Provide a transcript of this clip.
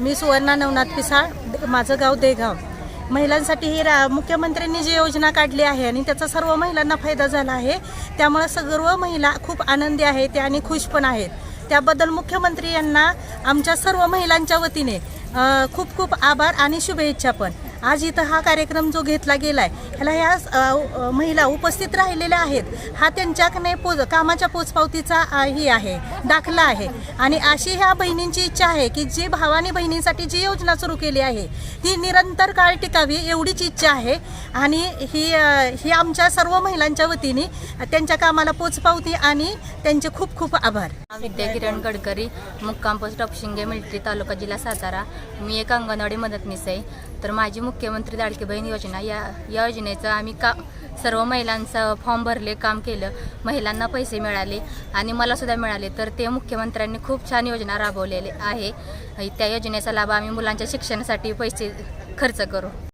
मी सुवर्णा नवनाथ पिसाळ माझं गाव देगाव. महिलांसाठी ही रा मुख्यमंत्र्यांनी जी योजना काढली आहे आणि त्याचा सर्व महिलांना फायदा झाला आहे त्यामुळे सर्व महिला खूप आनंदी आहेत आणि खुश पण आहेत. त्याबद्दल मुख्यमंत्री यांना आमच्या सर्व महिलांच्या वतीने खूप खूप आभार आणि शुभेच्छा पण. आज इथं हा कार्यक्रम जो घेतला गेलाय ह्याला ह्या महिला उपस्थित राहिलेल्या आहेत. हा त्यांच्याकडे पोच कामाच्या पोचपावतीचा ही आहे दाखला आहे. आणि अशी ह्या बहिणींची इच्छा आहे की जी भावाने बहिणींसाठी जी योजना सुरू केली आहे ती निरंतर काळ टिकावी एवढीच इच्छा आहे. आणि ही ही आमच्या सर्व महिलांच्या वतीने त्यांच्या कामाला पोचपावती आणि त्यांचे खूप खूप आभार. विद्या किरण गडकरी मुक्काम पोस्ट अपशिंगे मिलिटरी तालुका जिल्हा सातारा. मी एक अंगणवाडी मदतनीस आहे. तर माझी मुख्यमंत्री लाडकी बहीण योजना या या योजनेचं आम्ही का सर्व महिलांचं फॉर्म भरले काम केलं. महिलांना पैसे मिळाले आणि मला सुद्धा मिळाले. तर ते मुख्यमंत्र्यांनी खूप छान योजना राबवलेले आहे. त्या योजनेचा लाभ आम्ही मुलांच्या शिक्षणासाठी पैसे खर्च करू.